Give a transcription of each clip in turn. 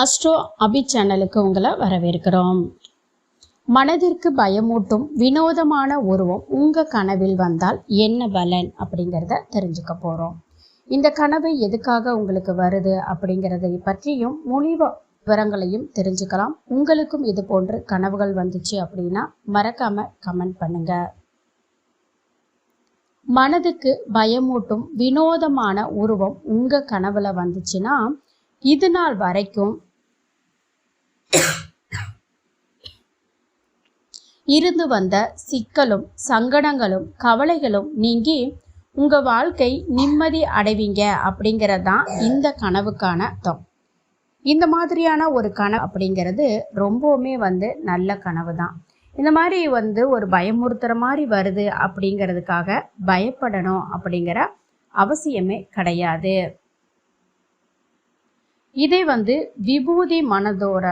Astro அபி சேனலுக்கு உங்களை வரவேற்கிறோம். மனதிற்கு பயமூட்டும் வினோதமான உருவம் உங்கள் கனவில் வந்தால் என்ன பலன் அப்படிங்கிறத தெரிஞ்சுக்க போகிறோம் இந்த கனவு எதுக்காக உங்களுக்கு வருது அப்படிங்கிறதை பற்றியும் மொழிவ விவரங்களையும் தெரிஞ்சுக்கலாம். உங்களுக்கும் இது போன்று கனவுகள் வந்துச்சு அப்படின்னா மறக்காம கமெண்ட் பண்ணுங்க. மனதுக்கு பயமூட்டும் வினோதமான உருவம் உங்க கனவுல வந்துச்சுன்னா இது நாள் வரைக்கும் இருந்து வந்த சிக்கலும் சங்கடங்களும் கவலைகளும் நீங்கி உங்கள் வாழ்க்கை நிம்மதி அடைவீங்க அப்படிங்கிறது தான் இந்த கனவுக்கான அர்த்தம் இந்த மாதிரியான ஒரு கனவு அப்படிங்கிறது ரொம்பவுமே வந்து நல்ல கனவு தான் இந்த மாதிரி வந்து ஒரு பயமுறுத்துகிற மாதிரி வருது அப்படிங்கிறதுக்காக பயப்படணும் அப்படிங்கிற அவசியமே கிடையாது. இதே வந்து விபூதி மனதோட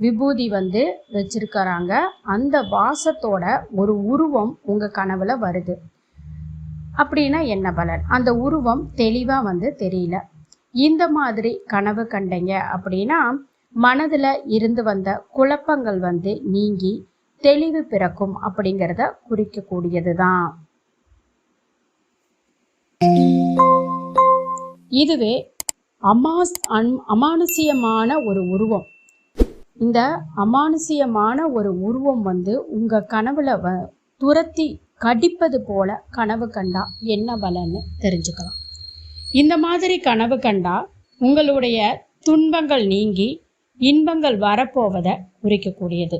விபூதி வந்து வச்சிருக்கறாங்க. அந்த வாசத்தோட ஒரு உருவம் உங்கள் கனவுல வருது. அப்படின்னா என்ன பலன்? அந்த உருவம் தெளிவாக வந்து தெரியல. இந்த மாதிரி கனவு கண்டீங்க அப்படின்னா மனதில் இருந்து வந்த குழப்பங்கள் வந்து நீங்கி தெளிவு பிறக்கும் அப்படிங்கிறத குறிக்கக்கூடியது தான் இதுவே அமாஸ் அன் அமானுஷ்யமான ஒரு உருவம். இந்த அமானுஷியமான ஒரு உருவம் வந்து உங்கள் கனவுல வ துரத்தி கடிப்பது போல கனவு கண்டா என்ன பலன்னு தெரிஞ்சுக்கலாம். இந்த மாதிரி கனவு கண்டா உங்களுடைய துன்பங்கள் நீங்கி இன்பங்கள் வரப்போவதை குறிக்கக்கூடியது.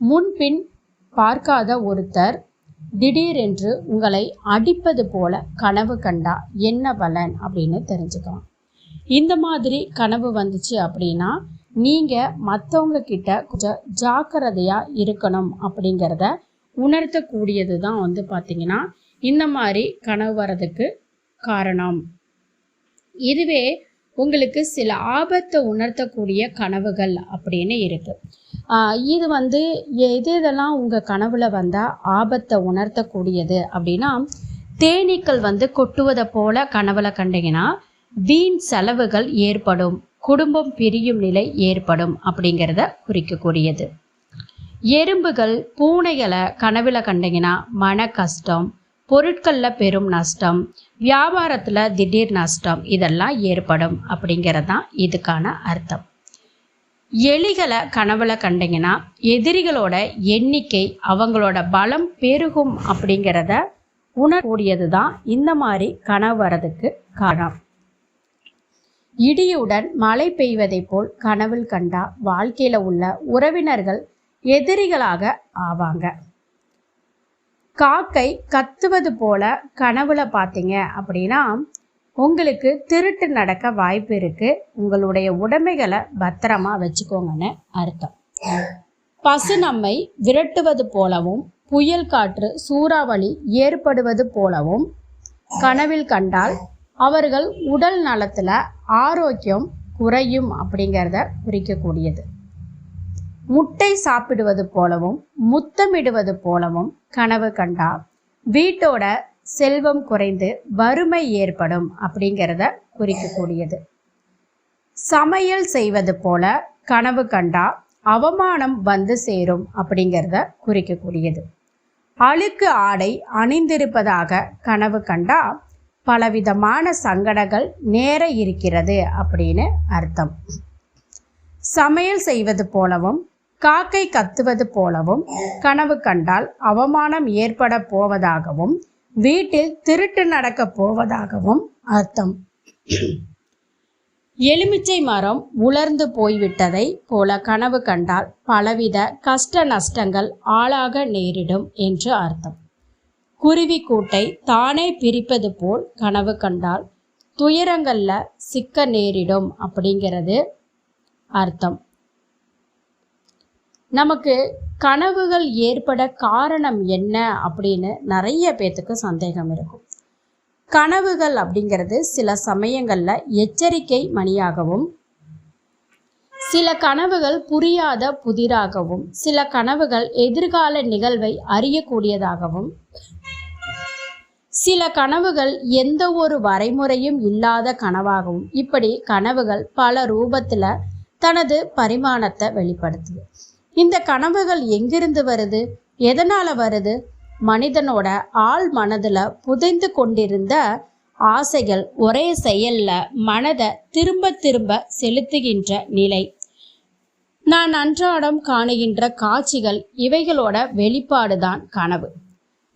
முன்பின் பார்க்காத ஒருத்தர் திடீரென்று உங்களை அடிப்பது போல கனவு கண்டா என்ன பலன் அப்படின்னு தெரிஞ்சுக்கலாம். இந்த மாதிரி கனவு வந்துச்சு அப்படின்னா நீங்கள் மற்றவங்க கிட்ட கொஞ்சம் ஜாக்கிரதையாக இருக்கணும் அப்படிங்கிறத உணர்த்தக்கூடியது தான் வந்து பார்த்தீங்கன்னா இந்த மாதிரி கனவு வர்றதுக்கு காரணம். இதுவே உங்களுக்கு சில ஆபத்தை உணர்த்தக்கூடிய கனவுகள் அப்படின்னு இருக்குது இது வந்து எது இதெல்லாம் உங்கள் கனவில் வந்தால் ஆபத்தை உணர்த்தக்கூடியது அப்படின்னா தேனீக்கள் வந்து கொட்டுவதை போல கனவுல கண்டிங்கன்னா வீண் செலவுகள் ஏற்படும். குடும்பம் பிரியும் நிலை ஏற்படும் அப்படிங்கிறத குறிக்கக்கூடியது. எறும்புகள் பூனைகளை கனவில் கண்டீங்கன்னா மன கஷ்டம் பொருட்களில் பெரும் நஷ்டம் வியாபாரத்தில் திடீர் நஷ்டம் இதெல்லாம் ஏற்படும் அப்படிங்கிறது தான் இதுக்கான அர்த்தம். எலிகளை கனவுல கண்டீங்கன்னா எதிரிகளோட எண்ணிக்கை அவங்களோட பலம் பெருகும் அப்படிங்கிறத உணரக்கூடியது தான் இந்த மாதிரி கனவு வரதுக்கு காரணம். இடியுடன் மழை பெய்வதைப் போல் கனவில் கண்டா வாழ்க்கையில் உள்ள உறவினர்கள் எதிரிகளாக ஆவாங்க. காக்கை கத்துவது போல கனவுல பார்த்தீங்க அப்படின்னா உங்களுக்கு திருட்டு நடக்க வாய்ப்பு இருக்கு. உங்களுடைய உடைமைகளை பத்திரமா வச்சுக்கோங்கன்னு அர்த்தம். பசு நம்மை விரட்டுவது போலவும் புயல் காற்று சூறாவளி ஏற்படுவது போலவும் கனவில் கண்டால் அவர்கள் உடல் நலத்தில் ஆரோக்கியம் குறையும் அப்படிங்கிறத குறிக்கக்கூடியது. முட்டை சாப்பிடுவது போலவும் முத்தமிடுவது போலவும் கனவு கண்டார் வீட்டோட செல்வம் குறைந்து வறுமை ஏற்படும் அப்படிங்கிறத குறிக்கக்கூடியது. சமையல் செய்வது போல கனவு கண்டா அவமானம் வந்து சேரும் அப்படிங்கிறத குறிக்கக்கூடியது. அழுக்கு ஆடை அணிந்திருப்பதாக கனவு கண்டா பலவிதமான சங்கடங்கள் நேர இருக்கிறது அப்படின்னு அர்த்தம். சமையல் செய்வது போலவும் காக்கை கத்துவது போலவும் கனவு கண்டால் அவமானம் ஏற்பட போவதாகவும் வீட்டில் திருட்டு நடக்க போவதாகவும் அர்த்தம். எலுமிச்சை மரம் உலர்ந்து போய்விட்டதை போல கனவு கண்டால் பலவித கஷ்ட நஷ்டங்கள் ஆளாக நேரிடும் என்று அர்த்தம். குருவி கூட்டை தானே பிரிப்பது போல் கனவு கண்டால் துயரங்கள்ல சிக்க நேரிடும் அப்படிங்கிறது அர்த்தம். நமக்கு கனவுகள் ஏற்பட காரணம் என்ன அப்படின்னு நிறைய பேத்துக்கு சந்தேகம் இருக்கும். கனவுகள் அப்படிங்கிறது சில சமயங்களில் எச்சரிக்கை மணியாகவும் சில கனவுகள் புரியாத புதிராகவும் சில கனவுகள் எதிர்கால நிகழ்வை அறியக்கூடியதாகவும். சில கனவுகள் எந்த ஒரு வரைமுறையும் இல்லாத கனவாகவும் இப்படி கனவுகள் பல ரூபத்தில் தனது பரிமாணத்தை வெளிப்படுத்துது. இந்த கனவுகள் எங்கிருந்து வருது? எதனால் வருது? மனிதனோட ஆள் மனதில் புதைந்து கொண்டிருந்த ஆசைகள் ஒரே செயல்ல மனதை திரும்ப திரும்ப செலுத்துகின்ற நிலை நான் அன்றாடம் காணுகின்ற காட்சிகள் இவைகளோட வெளிப்பாடுதான் கனவு.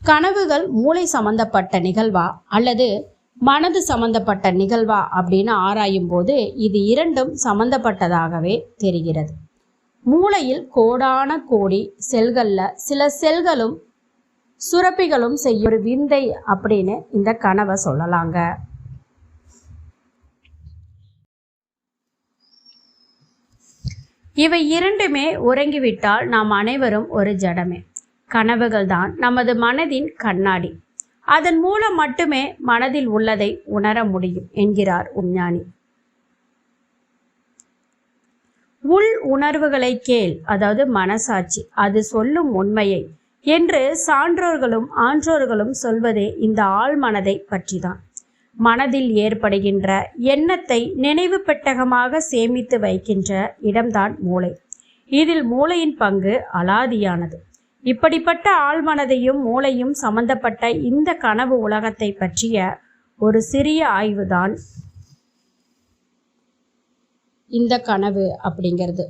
கனவுகள் மூளை சம்பந்தப்பட்ட நிகழ்வா அல்லது மனது சம்பந்தப்பட்ட நிகழ்வா அப்படின்னு ஆராயும் போது இது இரண்டும் சம்பந்தப்பட்டதாகவே தெரிகிறது. மூளையில் கோடான கோடி செல்களில் சில செல்களும் சுரப்பிகளும் செய்யும் ஒரு விந்தை அப்படின்னு இந்த கனவை சொல்லலாங்க. இவை இரண்டுமே உறங்கிவிட்டால் நாம் அனைவரும் ஒரு ஜடமே. கனவுகள் தான் நமது மனதின் கண்ணாடி. அதன் மூலம் மட்டுமே மனதில் உள்ளதை உணர முடியும் என்கிறார் உஞ்ஞானி. உள் உணர்வுகளை கேள் அதாவது மனசாட்சி. அது சொல்லும் உண்மையை என்று சான்றோர்களும் ஆன்றோர்களும் சொல்வதே இந்த ஆழ்மனதை பற்றிதான். மனதில் ஏற்படுகின்ற எண்ணத்தை நினைவு பெட்டகமாக சேமித்து வைக்கின்ற இடம்தான் மூளை. இதில் மூளையின் பங்கு அலாதியானது. இப்படிப்பட்ட ஆழ்மனதையும் மூளையும் சம்பந்தப்பட்ட இந்த கனவு உலகத்தை பற்றிய ஒரு சிறிய ஆய்வுதான் இந்த கனவு அப்படிங்கிறது.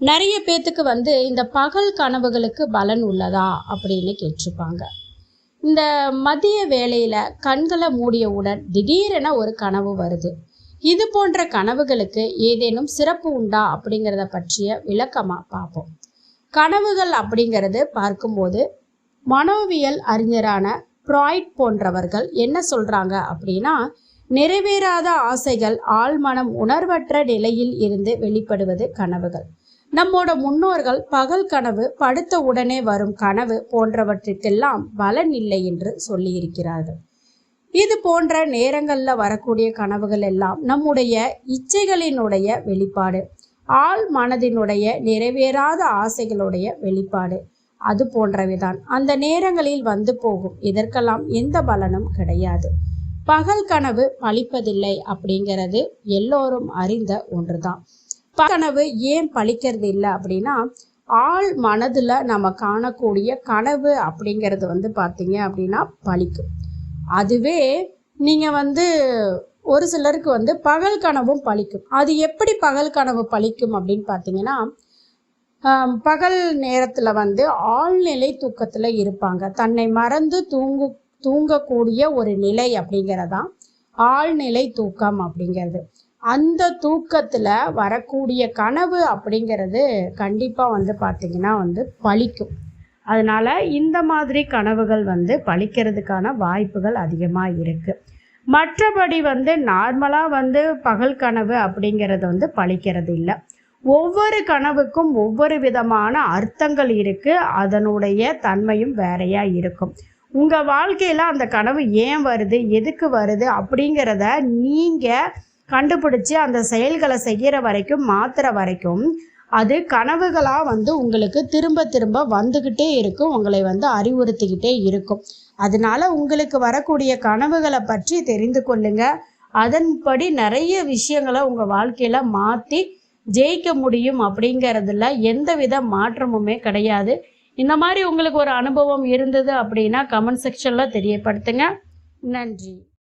நிறைய பேத்துக்கு வந்து இந்த பகல் கனவுகளுக்கு பலன் உள்ளதா அப்படின்னு கேட்டிருப்பாங்க. இந்த மதிய வேளையில் கண்களை மூடியவுடன் திடீரென ஒரு கனவு வருது. இது போன்ற கனவுகளுக்கு ஏதேனும் சிறப்பு உண்டா அப்படிங்கிறத பற்றிய விளக்கமாக பார்ப்போம். கனவுகள் அப்படிங்கிறது பார்க்கும்போது மனோவியல் அறிஞரான ப்ராய்ட் போன்றவர்கள் என்ன சொல்கிறாங்க அப்படின்னா நிறைவேறாத ஆசைகள் ஆழ்மனம் உணர்வற்ற நிலையில் இருந்து வெளிப்படுவது கனவுகள். நம்மோட முன்னோர்கள் பகல் கனவு படுத்த உடனே வரும் கனவு போன்றவற்றுக்கெல்லாம் பலன் இல்லை என்று சொல்லியிருக்கிறார்கள். இது போன்ற நேரங்களில் வரக்கூடிய கனவுகள் எல்லாம் நம்முடைய இச்சைகளினுடைய வெளிப்பாடு ஆள் மனதினுடைய நிறைவேறாத ஆசைகளுடைய வெளிப்பாடு. அது போன்றவைதான். அந்த நேரங்களில் வந்து போகும். இதற்கெல்லாம் எந்த பலனும் கிடையாது. பகல் கனவு பழிப்பதில்லை அப்படிங்கிறது எல்லோரும் அறிந்த ஒன்றுதான். கனவு ஏன் பழிக்கிறது இல்லை அப்படின்னா ஆள் மனதில் நம்ம காணக்கூடிய கனவு அப்படிங்கிறது வந்து பார்த்தீங்க அப்படின்னா பழிக்கும். அதுவே நீங்கள் வந்து ஒரு சிலருக்கு வந்து பகல் கனவும் பழிக்கும். அது எப்படி பகல் கனவு பழிக்கும் அப்படின்னு பார்த்தீங்கன்னா பகல் நேரத்தில் வந்து ஆழ்நிலை தூக்கத்தில் இருப்பாங்க. தன்னை மறந்து தூங்கு தூங்கக்கூடிய ஒரு நிலை அப்படிங்கிறதான் ஆழ்நிலை தூக்கம் அப்படிங்கிறது. அந்த தூக்கத்தில் வரக்கூடிய கனவு அப்படிங்கிறது கண்டிப்பாக வந்து பார்த்திங்கன்னா வந்து பழிக்கும். அதனால் இந்த மாதிரி கனவுகள் வந்து பழிக்கிறதுக்கான வாய்ப்புகள் அதிகமாக இருக்குது மற்றபடி வந்து நார்மலாக வந்து பகல் கனவு அப்படிங்கிறது வந்து பழிக்கிறது இல்லை. ஒவ்வொரு கனவுக்கும் ஒவ்வொரு விதமான அர்த்தங்கள் இருக்குது அதனுடைய தன்மையும் வேறையாக இருக்கும். உங்கள் வாழ்க்கையில் அந்த கனவு ஏன் வருது? எதுக்கு வருது? அப்படிங்கிறத நீங்கள் கண்டுபிடிச்சி அந்த செயல்களை செய்கிற வரைக்கும் மாத்துற வரைக்கும் அது கனவுகளாக வந்து உங்களுக்கு திரும்ப திரும்ப வந்துக்கிட்டே இருக்கும். உங்களை வந்து அறிவுறுத்திக்கிட்டே இருக்கும். அதனால உங்களுக்கு வரக்கூடிய கனவுகளை பற்றி தெரிந்து கொள்ளுங்க. அதன்படி நிறைய விஷயங்களை உங்கள் வாழ்க்கையில் மாற்றி ஜெயிக்க முடியும் அப்படிங்கிறதுல எந்த வித மாற்றமுமே கிடையாது. இந்த மாதிரி உங்களுக்கு ஒரு அனுபவம் இருந்தது அப்படின்னா கமெண்ட் செக்ஷனில் தெரியப்படுத்துங்க. நன்றி.